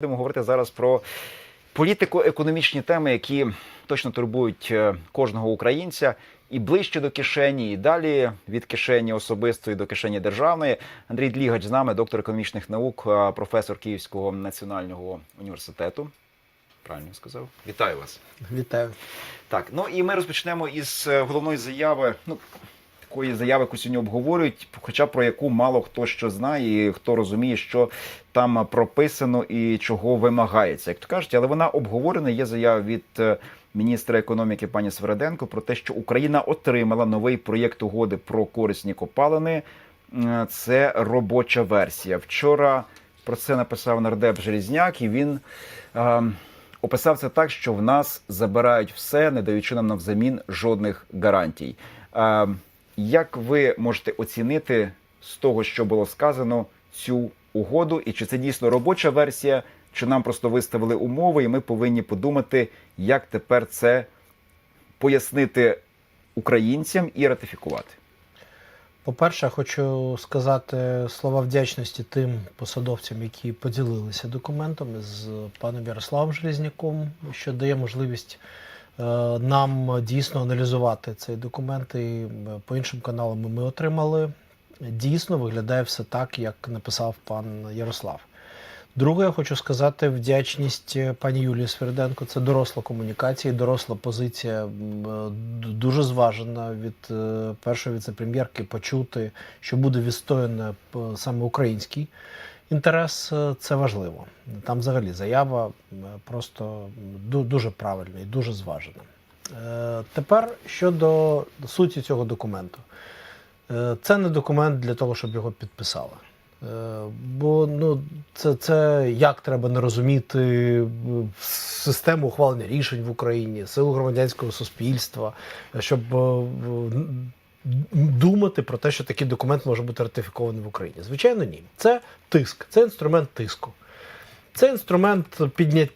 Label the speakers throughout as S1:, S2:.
S1: Будемо говорити зараз про політико-економічні теми, які точно турбують е, кожного українця, і ближче до кишені, і далі від кишені особистої до кишені державної. Андрій Длігач з нами, доктор економічних наук, е, професор Київського національного університету. Правильно сказав. Вітаю вас.
S2: Вітаю.
S1: Так, ну і ми розпочнемо із е, головної заяви. Ну, такої заяви, сьогодні обговорюють, хоча про яку мало хто що знає, і хто розуміє, що там прописано і чого вимагається, як то кажуть, але вона обговорена. Є заява від е, міністра економіки пані Свереденко про те, що Україна отримала новий проєкт угоди про корисні копалини. Е, Це робоча версія. Вчора про це написав нардеп Желізняк, і він. е, Описав це так, що в нас забирають все, не даючи нам навзамін жодних гарантій. Е, як ви можете оцінити з того, що було сказано, цю угоду, і чи це дійсно робоча версія, чи нам просто виставили умови, і ми повинні подумати, як тепер це пояснити українцям і ратифікувати?
S2: По-перше, хочу сказати слова вдячності тим посадовцям, які поділилися документом з паном Ярославом Железняком, що дає можливість нам дійсно аналізувати цей документ. І е, по іншим каналам ми отримали. Дійсно виглядає все так, як написав пан Ярослав. Друге, я хочу сказати вдячність е, пані Юлії Сверденко. Це доросла комунікація, доросла позиція, е, дуже зважена від е, першої віце-прем'єрки почути, що буде відстояно саме український інтерес. е, Це важливо. Там взагалі заява просто дуже правильна і дуже зважена. Е, Тепер щодо суті цього документу. Е, Це не документ для того, щоб його підписали. Е, Бо ну, це, це як треба не розуміти е, систему ухвалення рішень в Україні, силу громадянського суспільства, е, щоб е, думати про те, що такий документ може бути ратифікований в Україні. Звичайно, ні. Це тиск, це інструмент тиску. Це інструмент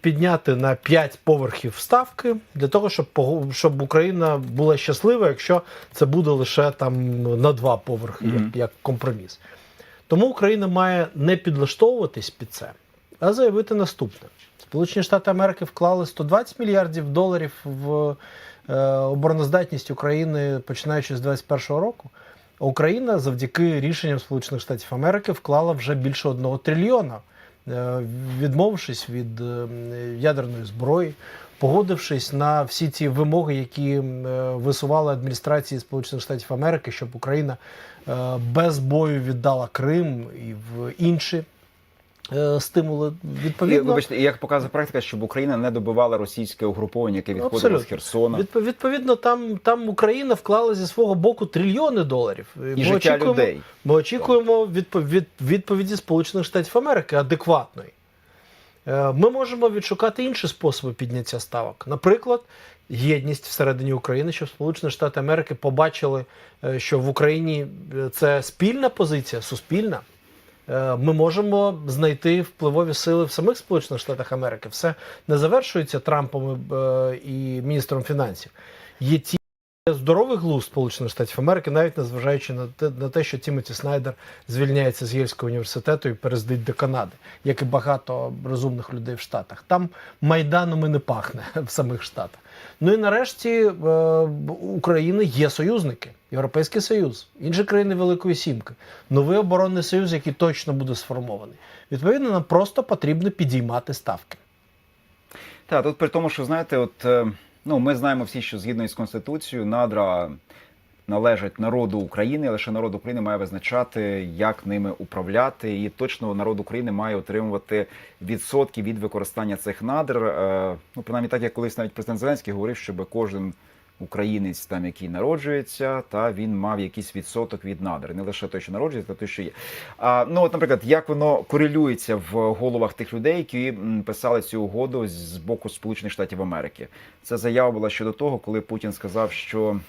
S2: підняти на 5 поверхів ставки для того, щоб щоб Україна була щаслива, якщо це буде лише там на 2 поверхи,
S1: Мгм.
S2: як, як компроміс. Тому Україна має не підлаштовуватись під це, а заявити наступне: Сполучені Штати Америки вклали 120 мільярдів доларів в обороноздатність України починаючи з 2021 року. Україна завдяки рішенням Сполучених Штатів Америки вклала вже більше одного трильйона, е, відмовившись від е, ядерної зброї, погодившись на всі ці вимоги, які е, висували адміністрації Сполучених Штатів Америки, щоб Україна е, без бою віддала Крим і в інші е, стимули.
S1: І,
S2: Відповідно,
S1: вибачте, як показує практика, щоб Україна не добивала російське угруповання, яке відходило з Херсона.
S2: Відпо- Відповідно, там, там Україна вклала зі свого боку трильйони доларів.
S1: І життя людей.
S2: Ми очікуємо відпо- від, відповіді Сполучених Штатів Америки адекватної. Е, Ми можемо відшукати інші способи підняття ставок. Наприклад, єдність всередині України, щоб Сполучені Штати Америки побачили, е, що в Україні е, це спільна позиція, суспільна. Е, Ми можемо знайти впливові сили в самих Сполучених Штатах Америки. Все не завершується Трампом е, і міністром фінансів. Є ті здоровий глузд Сполучених Штатів Америки, навіть незважаючи на те, на те, що Тімоті Снайдер звільняється з Єльського університету і перездить до Канади, як і багато розумних людей в Штатах. Там майданом і не пахне в самих Штатах. Ну і нарешті е, України є союзники. Європейський Союз, інші країни Великої Сімки, новий оборонний союз, який точно буде сформований. Відповідно, нам просто потрібно підіймати ставки.
S1: Так, тут при тому, що знаєте, от е, ну ми знаємо всі, що згідно із конституцією, надра належать народу України, лише народ України має визначати, як ними управляти, і точно народ України має отримувати відсотки від використання цих надр. Е, Ну, принаймні, так як колись навіть президент Зеленський говорив, щоб кожен. Українець, там який народжується, та він мав якийсь відсоток від надр, не лише той, що народжується, а той, що є. А ну, от, наприклад, як воно корелюється в головах тих людей, які писали цю угоду з боку Сполучених Штатів Америки. Це заява була щодо того, коли Путін сказав, що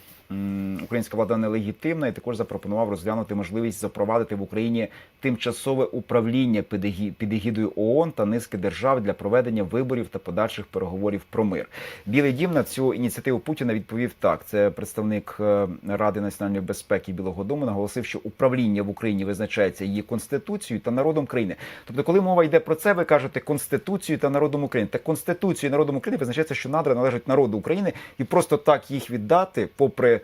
S1: українська влада нелегітимна, і також запропонував розглянути можливість запровадити в Україні тимчасове управління під егі- егідою ООН та низки держав для проведення виборів та подальших переговорів про мир. Білий дім на цю ініціативу Путіна відповів так. Це представник е, Ради національної безпеки Білого Дому наголосив, що управління в Україні визначається її конституцією та народом країни. Тобто, коли мова йде про це, ви кажете конституцію та народом України. Та конституцією і народом України визначається, що надра належать народу України, і просто так їх віддати, попри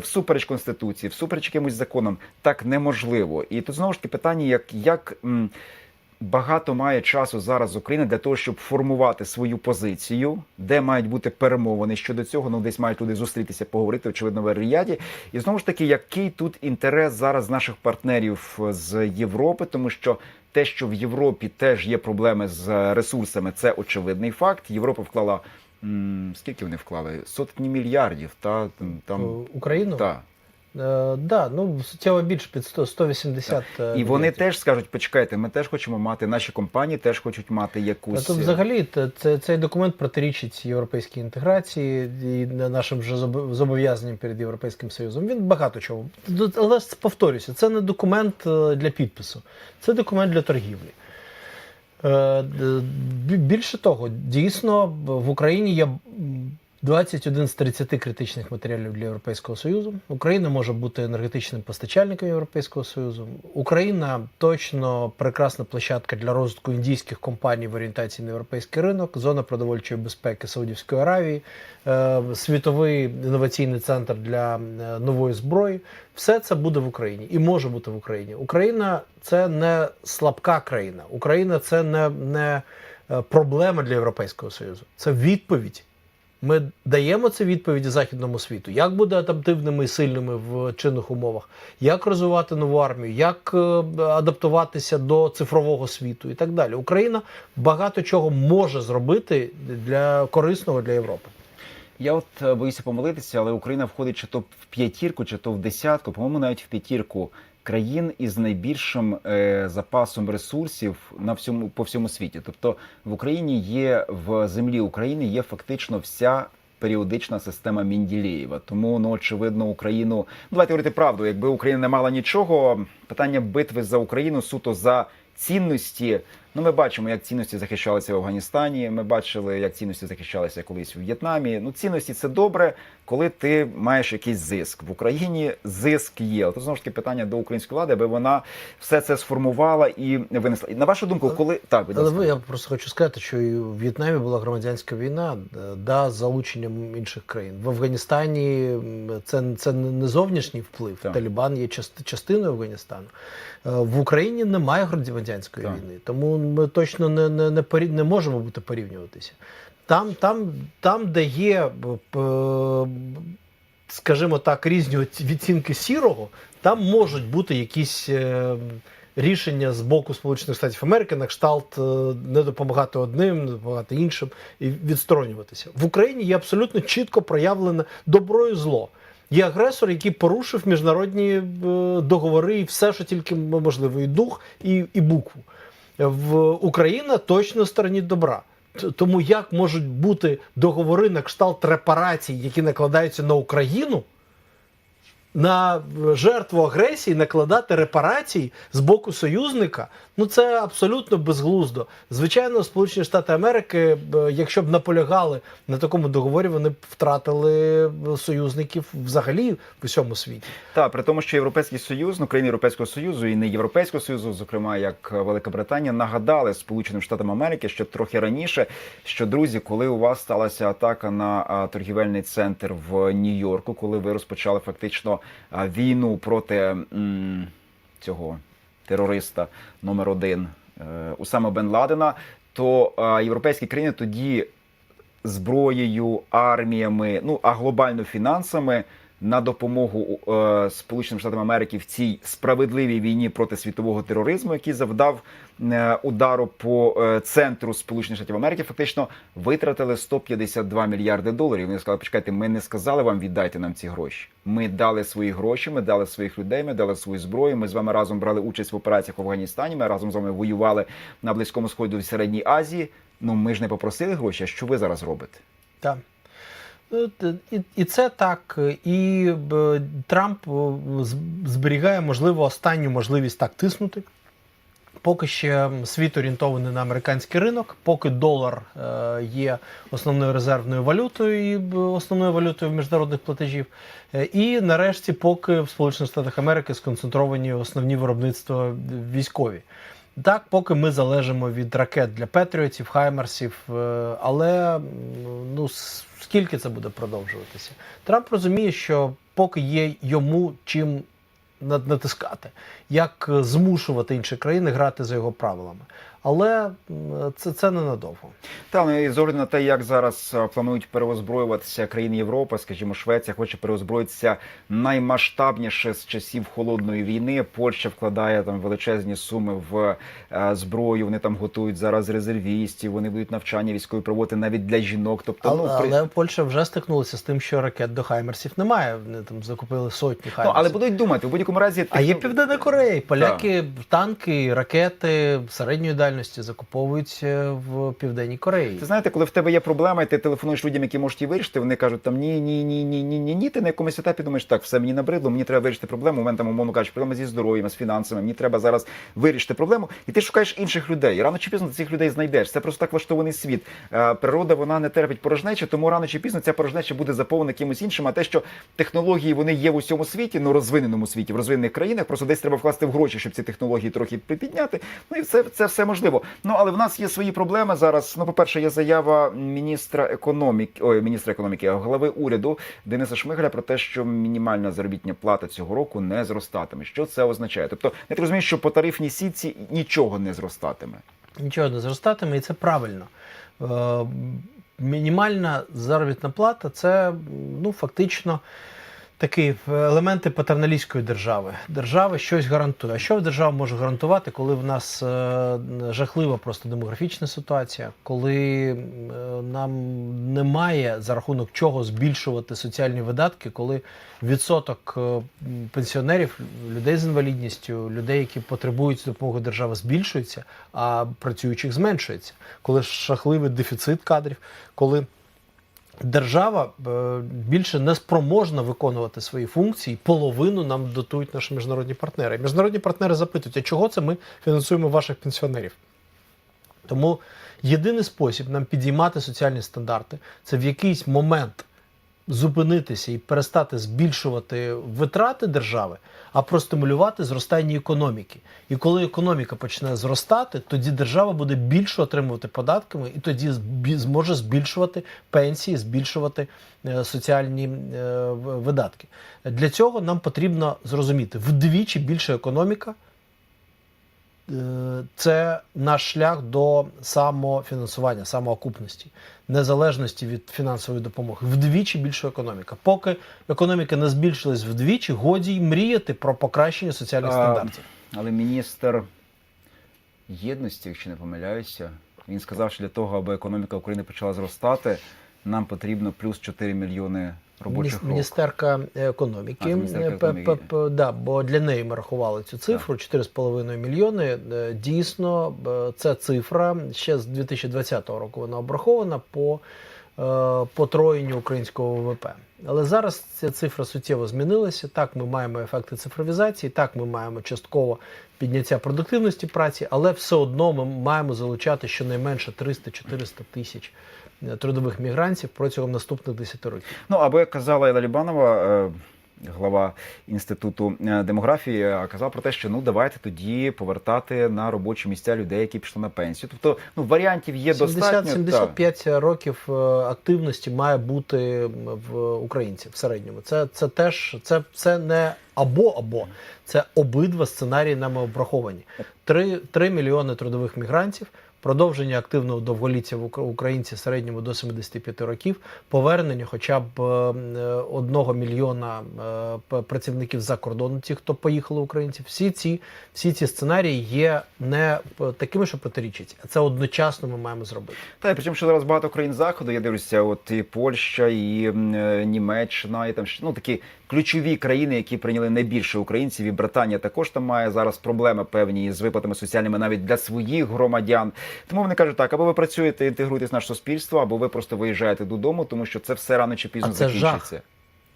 S1: всупереч конституції, всупереч якимось законам, так неможливо. І тут знову ж таки питання, як, як багато має часу зараз Україна для того, щоб формувати свою позицію, де мають бути перемовини щодо цього. Ну десь мають люди зустрітися, поговорити, очевидно, в Ріяді. І знову ж таки, який тут інтерес зараз наших партнерів з Європи, тому що. Те, що в Європі теж є проблеми з ресурсами, це очевидний факт. Європа вклала скільки вони вклали? Сотні мільярдів. Та там,
S2: В Україну?
S1: та.
S2: Е, да, ну суттєво більше під 100, 180
S1: І вони теж скажуть: почекайте, ми теж хочемо мати, наші компанії теж хочуть мати якусь
S2: тут взагалі це, цей документ протирічить європейській інтеграції і нашим вже зобов'язанням перед Європейським Союзом. Він багато чого. Але повторюся, це не документ е, для підпису, це документ для торгівлі. Е, Більше того, дійсно в Україні є 21 з 30 критичних матеріалів для Європейського Союзу. Україна може бути енергетичним постачальником Європейського Союзу. Україна точно прекрасна площадка для розвитку індійських компаній в орієнтації на європейський ринок, зона продовольчої безпеки Саудівської Аравії, е, світовий інноваційний центр для е, нової зброї. Все це буде в Україні і може бути в Україні. Україна це не слабка країна. Україна це не, не е, проблема для Європейського Союзу. Це відповідь. Ми даємо це відповіді західному світу, як бути адаптивними і сильними в чинних умовах, як розвивати нову армію, як е, адаптуватися до цифрового світу і так далі. Україна багато чого може зробити для корисного для Європи.
S1: Я от е, боюся помилитися, але Україна входить чи то в п'ятірку, чи то в десятку, по-моєму, навіть в п'ятірку країн із найбільшим е, запасом ресурсів на всьому по всьому світі. Тобто в Україні є в землі України є фактично вся. Періодична система Мінділєєва. Тому ну очевидно Україну. Ну, давайте говорити правду. Якби Україна не мала нічого, питання битви за Україну суто за цінності. Ну, ми бачимо, як цінності захищалися в Афганістані. Ми бачили, як цінності захищалися колись у В'єтнамі. Ну, цінності це добре, коли ти маєш якийсь зиск. В Україні зиск є. От знову ж таки питання до української влади, аби вона все це сформувала і винесла. І на вашу думку, коли так, будь
S2: Але ви я просто хочу сказати, що і в В'єтнамі була громадянська війна, да, з залученням інших країн. В Афганістані це, це не зовнішній вплив.
S1: Так.
S2: Талібан є част- частиною Афганістану. Е, В Україні немає громадянської
S1: Так.
S2: війни, тому ми точно не, не, не, порі- не можемо бути порівнюватися. Там, там, там, де є, скажімо так, різні відцінки сірого, там можуть бути якісь. е, Рішення з боку Сполучених Штатів Америки на кшталт е, не допомагати одним, не допомагати іншим і відсторонюватися. В Україні є абсолютно чітко проявлене добро і зло. Є агресор, який порушив міжнародні е, договори і все, що тільки можливо, і дух, і, і букву. В Україна точно в стороні добра. Тому як можуть бути договори на кшталт репарацій, які накладаються на Україну, на жертву агресії накладати репарації з боку союзника, ну це абсолютно безглуздо. Звичайно, Сполучені Штати Америки, якщо б наполягали на такому договорі, вони б втратили союзників взагалі в усьому світі.
S1: Так, при тому, що Європейський Союз, ну країни Європейського Союзу і не Європейського Союзу, зокрема як Велика Британія, нагадали Сполученим Штатам Америки ще трохи раніше, що друзі, коли у вас сталася атака на торгівельний центр в Нью-Йорку, коли ви розпочали фактично війну проти цього терориста номер один е, Усама Бен Ладена, то європейські країни тоді зброєю, арміями, ну а глобально фінансами на допомогу е, Сполученим Штатам Америки в цій справедливій війні проти світового тероризму, який завдав е, удару по е, центру Сполучених Штатів Америки, фактично витратили 152 мільярди доларів. Вони сказали, почекайте, ми не сказали вам віддайте нам ці гроші. Ми дали свої гроші, ми дали своїх людей, ми дали свою зброю. Ми з вами разом брали участь в операціях в Афганістані. Ми разом з вами воювали на Близькому Сході в Середній Азії. Ну ми ж не попросили гроші. А що ви зараз робите?
S2: Так. І, і це так. І Трамп е, зберігає, можливо, останню можливість так тиснути. Поки ще світ орієнтований на американський ринок, поки долар е, є основною резервною валютою і основною валютою міжнародних платежів. Е, І нарешті, поки в Сполучених Штатах Америки сконцентровані основні виробництва військові. Так, поки ми залежимо від ракет для Петріотів, Хаймерсів, е, але ну скільки це буде продовжуватися? Трамп розуміє, що поки є йому чим натискати, як е, змушувати інші країни грати за його правилами. Але це, це ненадовго.
S1: Та ну, і з огляду на те, як зараз е, планують переозброюватися країни Європи, скажімо, Швеція хоче переозброїтися наймасштабніше з часів холодної війни. Польща вкладає там величезні суми в е, зброю. Вони там готують зараз резервістів. Вони будуть навчання військові проводити навіть для жінок. Тобто,
S2: Але,
S1: ну при...
S2: але Польща вже стикнулася з тим, що ракет до Хаймерсів немає. Вони там закупили сотні
S1: ну, але будуть думати в будь-якому разі.
S2: А є Південна Корея. Поляки танки, ракети середньої дальності закуповують е, в Південній Кореї.
S1: Ти знаєте, коли в тебе є проблема, і ти телефонуєш людям, які можуть її вирішити, вони кажуть там ні, ні, ні, ні, ні, ні, ні. Ти на якомусь етапі думаєш, так, все мені набридло, мені треба вирішити проблему. У мене там, умовно кажучи, проблема зі здоров'ям, з фінансами. Мені треба зараз вирішити проблему. І ти шукаєш інших людей. Рано чи пізно цих людей знайдеш. Це просто так влаштований світ. Е, Природа вона не терпить порожнечі, тому рано чи пізно ця порожнеча буде заповнена кимось іншим. А те, що технології вони є в усьому світі, ну розвиненому світі, в розвинених країнах, просто десь треба вкласти в гроші, щоб ці технології трохи припідняти. Ну і це, це все можливо. Ну але в нас є свої проблеми зараз. Ну, по-перше, є заява міністра економіки, ой, міністра економіки, а глави уряду Дениса Шмигаля про те, що мінімальна заробітня плата цього року не зростатиме. Що це означає? Тобто, я так розумію, що по тарифній сітці нічого не зростатиме.
S2: Нічого не зростатиме, і це правильно. Е, Мінімальна заробітна плата це ну, фактично такі елементи патерналістської держави. Держава щось гарантує. А що держава може гарантувати, коли в нас е, жахлива просто демографічна ситуація, коли е, нам немає за рахунок чого збільшувати соціальні видатки, коли відсоток е, пенсіонерів, людей з інвалідністю, людей, які потребують допомоги держави, збільшується, а працюючих зменшується, коли жахливий дефіцит кадрів, коли держава е, більше не спроможна виконувати свої функції, половину нам дотують наші міжнародні партнери. Міжнародні партнери запитують, а чого це ми фінансуємо ваших пенсіонерів? Тому єдиний спосіб нам підіймати соціальні стандарти це в якийсь момент зупинитися і перестати збільшувати витрати держави, а простимулювати зростання економіки. І коли економіка почне зростати, тоді держава буде більше отримувати податками, і тоді зможе збільшувати пенсії, збільшувати е, соціальні е, видатки. Для цього нам потрібно зрозуміти вдвічі більша економіка. Е, Це наш шлях до самофінансування, самоокупності, незалежності від фінансової допомоги. Вдвічі більша економіка. Поки економіка не збільшилась вдвічі, годі й мріяти про покращення соціальних
S1: А,
S2: стандартів.
S1: Але міністр єдності, якщо не помиляюся, він сказав, що для того, аби економіка України почала зростати, нам потрібно плюс 4 мільйони робочих.
S2: Міністерка економіки. Е,
S1: економіки.
S2: да, бо для неї ми рахували цю цифру 4,5 мільйони. Е, Дійсно, це цифра ще з 2020 року вона обрахована по потроєнню українського ВВП. Але зараз ця цифра суттєво змінилася. Так, ми маємо ефекти цифровізації, так, ми маємо частково підняття продуктивності праці, але все одно ми маємо залучати щонайменше 300-400 тисяч е, трудових мігрантів протягом наступних 10 років.
S1: Ну, або як казала Елла Лібанова, е, глава інституту е, демографії, казав про те, що ну давайте тоді повертати на робочі місця людей, які пішли на пенсію. Тобто, ну варіантів є достатньо.
S2: 70-75 років е, активності має бути в українців в середньому. Це, це теж це, це не або або це обидва сценарії нами обраховані. 3, 3 мільйони трудових мігрантів. Продовження активного довголіття в Укра- українці середньому до 75 років, повернення хоча б е, одного мільйона е, працівників за кордону, ті, хто поїхали українці, всі ці, всі ці сценарії є не такими, що протирічать, а це одночасно ми маємо зробити.
S1: Та причому, що зараз багато країн заходу, я дивлюся, от і Польща, і е, Німеччина, і там ну такі ключові країни, які прийняли найбільше українців, і Британія також там має зараз проблеми певні з виплатами соціальними навіть для своїх громадян. Тому вони кажуть так: або ви працюєте, інтегруєтесь в наше суспільство, або ви просто виїжджаєте додому, тому що це все рано чи пізно
S2: А це
S1: закінчиться.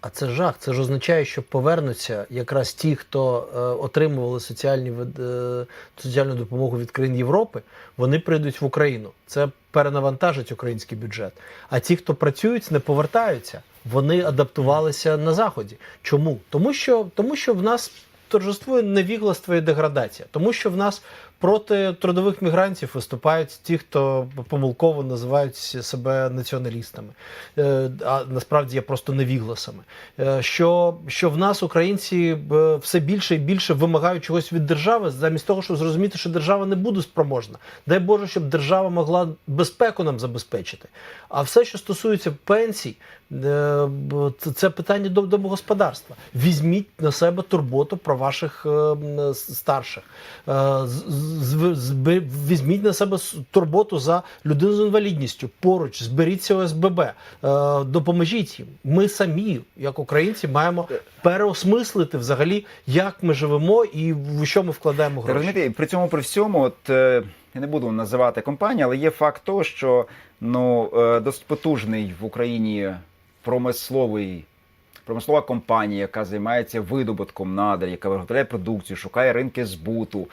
S2: А це жах. Це ж означає, що повернуться якраз ті, хто е, отримували соціальні е, соціальну допомогу від країн Європи, вони прийдуть в Україну. Це перенавантажить український бюджет. А ті, хто працюють, не повертаються. Вони адаптувалися на заході. Чому? Тому що, тому що в нас торжествує невігластво і деградація, тому що в нас проти трудових мігрантів виступають ті, хто помилково називають себе націоналістами, Е, а насправді є просто невігласами. Е, Що, що в нас українці е, все більше і більше вимагають чогось від держави, замість того, щоб зрозуміти, що держава не буде спроможна. Дай Боже, щоб держава могла безпеку нам забезпечити. А все, що стосується пенсій, це- питання до домогосподарства. Візьміть на себе турботу про ваших старших. Е, Візьміть на себе турботу за людину з інвалідністю. Поруч, зберіться ОСББ, е, допоможіть їм. Ми самі, як українці, маємо переосмислити взагалі, як ми живемо і в що ми вкладаємо гроші.
S1: розумієте, при цьому при всьому, от е, я не буду називати компанію, але є факт того, що ну е, досить потужний в Україні промисловий. Промислова компанія, яка займається видобутком надр, яка виготовляє продукцію, шукає ринки збуту,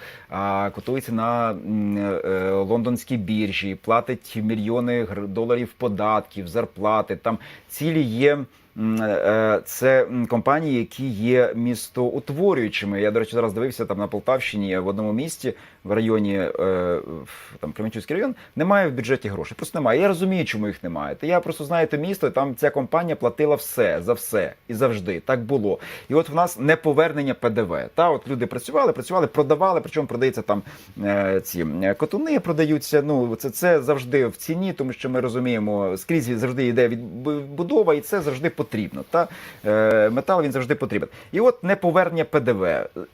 S1: котується на е, лондонській біржі, платить мільйони доларів податків, зарплати. Там цілі є. М, е, Це компанії, які є містоутворюючими. Я, до речі, зараз дивився там на Полтавщині в одному місті в районі е, там Кременчуцький район. Немає в бюджеті грошей. Просто немає. Я розумію, чому їх немає. Та я просто знаю те місто, там ця компанія платила все за все і завжди. Так було. І от в нас не повернення ПДВ. Та от люди працювали, працювали, продавали. Причому продається там е, ці е, котуни, продаються. Ну це, це завжди в ціні, тому що ми розуміємо, скрізь завжди йде відбудова, і це завжди потрібно. Та е, метал він завжди потрібен. І от не повернення ПДВ.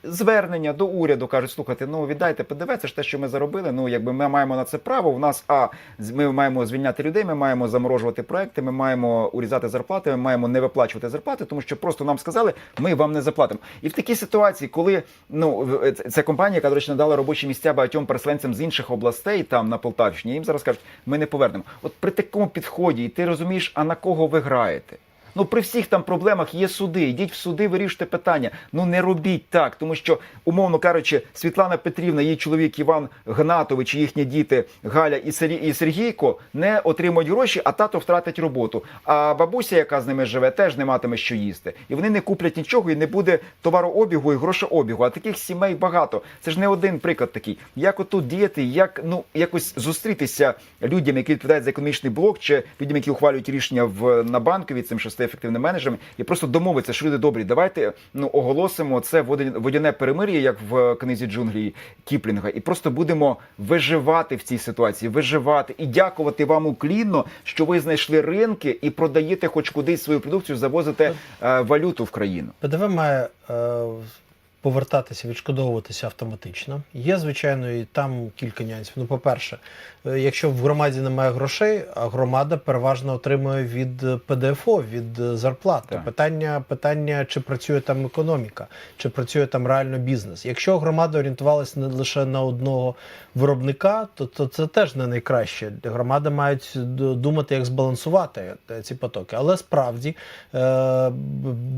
S1: Звернення до уряду кажуть, слухайте, ну віддайте ПДВ, це ж те, що ми заробили. Ну якби ми маємо на це право. У нас а ми маємо звільняти людей, ми маємо заморожувати проекти, ми маємо урізати зарплати, ми маємо не виплачувати зарплати, тому що просто нам сказали, ми вам не заплатимо. І в такій ситуації, коли ну це компанія, яка до речі надала робочі місця багатьом переселенцям з інших областей, там на Полтавщині, їм зараз кажуть, ми не повернемо. От при такому підході, і ти розумієш, а на кого ви граєте? Ну, при всіх там проблемах є суди. Йдіть в суди, вирішуйте питання. Ну не робіть так, тому що, умовно кажучи, Світлана Петрівна, її чоловік Іван Гнатович, їхні діти Галя і Сергійко не отримують гроші, а тато втратить роботу. А бабуся, яка з ними живе, теж не матиме що їсти. І вони не куплять нічого, і не буде товарообігу і грошообігу. А таких сімей багато. Це ж не один приклад такий. Як отут діяти, як ну якось зустрітися людям, які відповідають за економічний блок, чи людям, які ухвалюють рішення в на банкові цим шести ефективним менеджерами, і просто домовитися, що люди добрі, давайте ну оголосимо це водя- водяне перемир'я, як в книзі джунглі Кіплінга, і просто будемо виживати в цій ситуації, виживати і дякувати вам уклінно, що ви знайшли ринки і продаєте хоч кудись свою продукцію, завозите е, валюту в країну.
S2: ПДВ має е, повертатися, відшкодовуватися автоматично. Є, звичайно, і там кілька нюансів. Ну, по-перше, е, якщо в громаді немає грошей, а громада переважно отримує від е, ПДФО, від зарплати.
S1: Так.
S2: Питання, питання, чи працює там економіка, чи працює там реально бізнес. Якщо громада орієнтувалася не лише на одного виробника, то, то це теж не найкраще. Громади мають думати, як збалансувати ці потоки. Але справді е,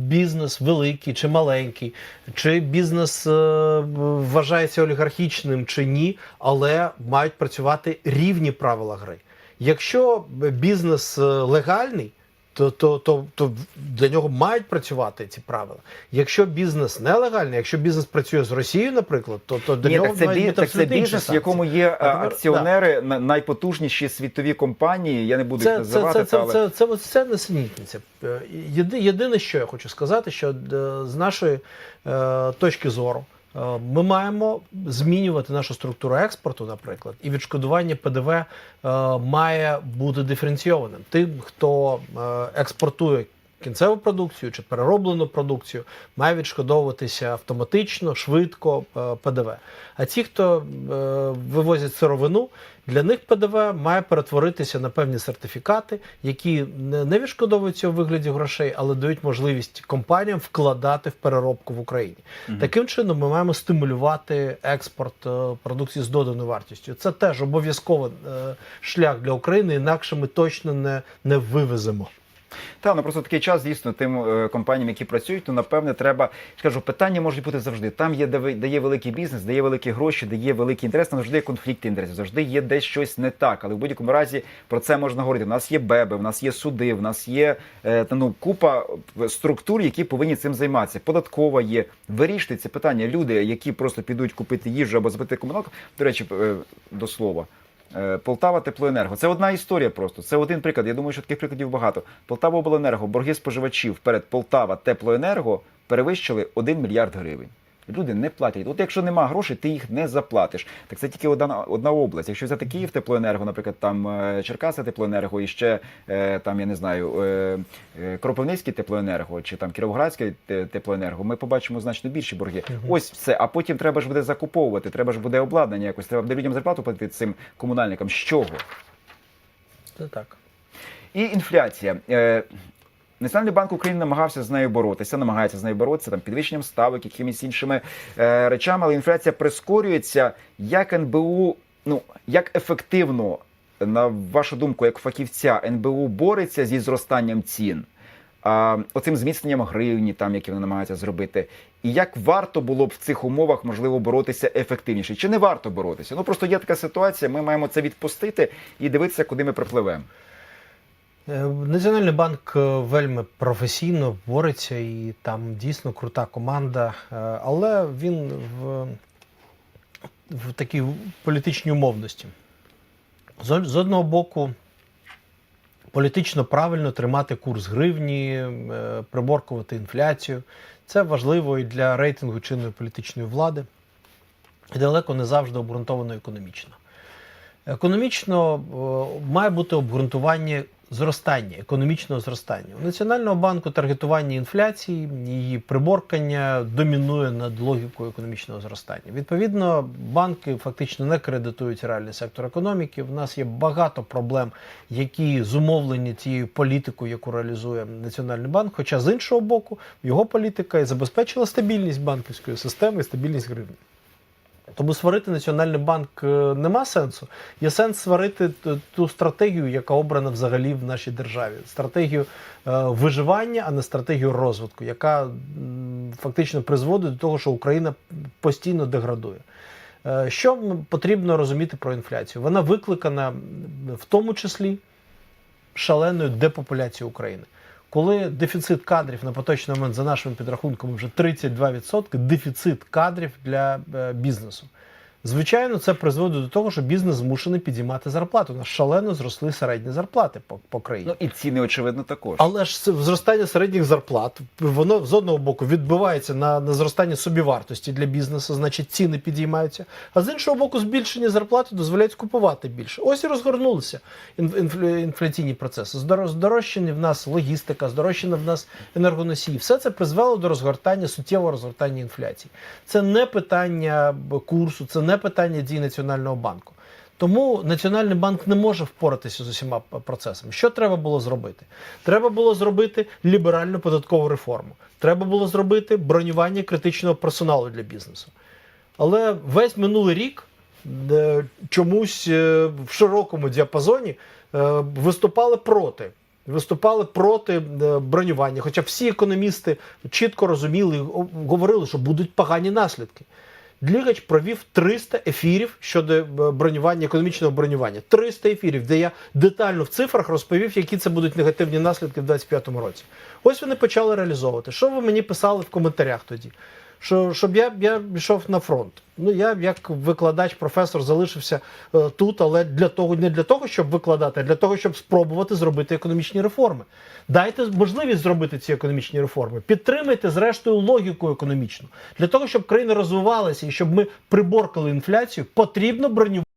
S2: бізнес великий чи маленький, чи бізнес е, вважається олігархічним чи ні, але мають працювати рівні правила гри. Якщо бізнес е, легальний, то, то, то, то для нього мають працювати ці правила. Якщо бізнес нелегальний, якщо бізнес працює з Росією, наприклад, то, то для
S1: Ні,
S2: нього
S1: так це, бі... так це бізнес, в якому є е,
S2: А
S1: акціонери, на- найпотужніші світові компанії. Я не буду їх
S2: Це, це,
S1: називати,
S2: це, це,
S1: але
S2: це, це, це, це несенітниця. Е, Єди, єдине, що я хочу сказати, що е, з нашої е, точки зору е, ми маємо змінювати нашу структуру експорту, наприклад, і відшкодування ПДВ е, має бути диференційованим. Тим, хто е, експортує кінцеву продукцію чи перероблену продукцію, має відшкодовуватися автоматично, швидко е, ПДВ. А ті, хто е, вивозять сировину, для них ПДВ має перетворитися на певні сертифікати, які не відшкодовуються у вигляді грошей, але дають можливість компаніям вкладати в переробку в Україні. Таким чином, ми маємо стимулювати експорт е, продукції з доданою вартістю. Це теж обов'язковий е, шлях для України, інакше ми точно не, не вивеземо.
S1: Та ну просто такий час, дійсно, тим е, компаніям, які працюють, то напевне треба. Я кажу, питання можуть бути завжди. Там є де де великий бізнес, де є великі гроші, де є великий інтерес, там завжди є конфлікти інтересів, завжди є десь щось не так. Але в будь-якому разі про це можна говорити. У нас є БЕБи, у нас є суди, у нас є е, ну, купа структур, які повинні цим займатися. Податкова є. Вирішити це питання. Люди, які просто підуть купити їжу або збити комуналку. До речі, е, до слова. Е, Полтава Теплоенерго. Це одна історія просто. Це один приклад. Я думаю, що таких прикладів багато. Полтава Обленерго, борги споживачів перед Полтава Теплоенерго перевищили 1 мільярд гривень. Люди не платять. От якщо нема грошей, ти їх не заплатиш. Так це тільки одна одна область. Якщо взяти Київ теплоенерго, наприклад, там е, Черкаси теплоенерго і ще е, там я не знаю е, е, Кропивницький теплоенерго чи там Кіровоградське теплоенерго, ми побачимо значно більші борги. Ось все. А потім треба ж буде закуповувати, треба ж буде обладнання якось. Треба буде людям зарплату платити цим комунальникам. З чого?
S2: Це так.
S1: І інфляція. Е, Національний банк України намагався з нею боротися, намагається з нею боротися там підвищенням ставок, якимись іншими е, речами, але інфляція прискорюється. Як НБУ, ну як ефективно, на вашу думку, як фахівця, НБУ бореться зі зростанням цін? А, оцим зміцненням гривні, там які вони намагаються зробити, і як варто було б в цих умовах можливо боротися ефективніше? Чи не варто боротися? Ну просто є така ситуація. Ми маємо це відпустити і дивитися, куди ми припливемо.
S2: Е, Національний банк е, вельми професійно бореться, і там дійсно крута команда, е, але він в, в такій політичній умовності. З, одного боку, політично правильно тримати курс гривні, приборкувати інфляцію. Це важливо і для рейтингу чинної політичної влади, і далеко не завжди обґрунтовано економічно. Економічно має бути обґрунтування зростання, економічного зростання. У Національного банку таргетування інфляції, її приборкання домінує над логікою економічного зростання. Відповідно, банки фактично не кредитують реальний сектор економіки. В нас є багато проблем, які зумовлені тією політикою, яку реалізує Національний банк. Хоча з іншого боку, його політика і забезпечила стабільність банківської системи і стабільність гривні. Тому сварити Національний банк е, нема сенсу. Є сенс сварити ту стратегію, яка обрана взагалі в нашій державі. Стратегію е, виживання, а не стратегію розвитку, яка фактично призводить до того, що Україна постійно деградує. Е, Що потрібно розуміти про інфляцію? Вона викликана в тому числі шаленою депопуляцією України. Коли дефіцит кадрів на поточний момент, за нашими підрахунками, вже 32%, дефіцит кадрів для е, бізнесу. Звичайно, це призводить до того, що бізнес змушений підіймати зарплату. У нас шалено зросли середні зарплати по, по країні.
S1: Ну і ціни, очевидно, також.
S2: Але ж зростання середніх зарплат, воно з одного боку відбивається на, на зростання собівартості для бізнесу, значить ціни підіймаються. А з іншого боку, збільшення зарплати дозволяють купувати більше. Ось і розгорнулися інфляційні процеси. Здоро- Здорожчання в нас логістика, здорожчання в нас енергоносії. Все це призвело до розгортання, суттєвого розгортання інфляції. Це не питання курсу, це не питання дій Національного банку. Тому Національний банк не може впоратися з усіма процесами. Що треба було зробити? Треба було зробити ліберальну податкову реформу. Треба було зробити бронювання критичного персоналу для бізнесу. Але весь минулий рік е, чомусь е, в широкому діапазоні е, виступали проти. Виступали проти бронювання. Хоча всі економісти чітко розуміли, говорили, що будуть погані наслідки. Длігач провів 300 ефірів щодо е, бронювання, економічного бронювання. 300 ефірів, де я детально в цифрах розповів, які це будуть негативні наслідки в 2025 році. Ось вони почали реалізовувати. Що ви мені писали в коментарях тоді? Що, щоб я, я йшов на фронт. Ну я як викладач, професор залишився е, тут, але для того не для того, щоб викладати, а для того, щоб спробувати зробити економічні реформи. Дайте можливість зробити ці економічні реформи. Підтримайте, зрештою, логіку економічну. Для того, щоб країна розвивалася і щоб ми приборкали інфляцію, потрібно бронювати.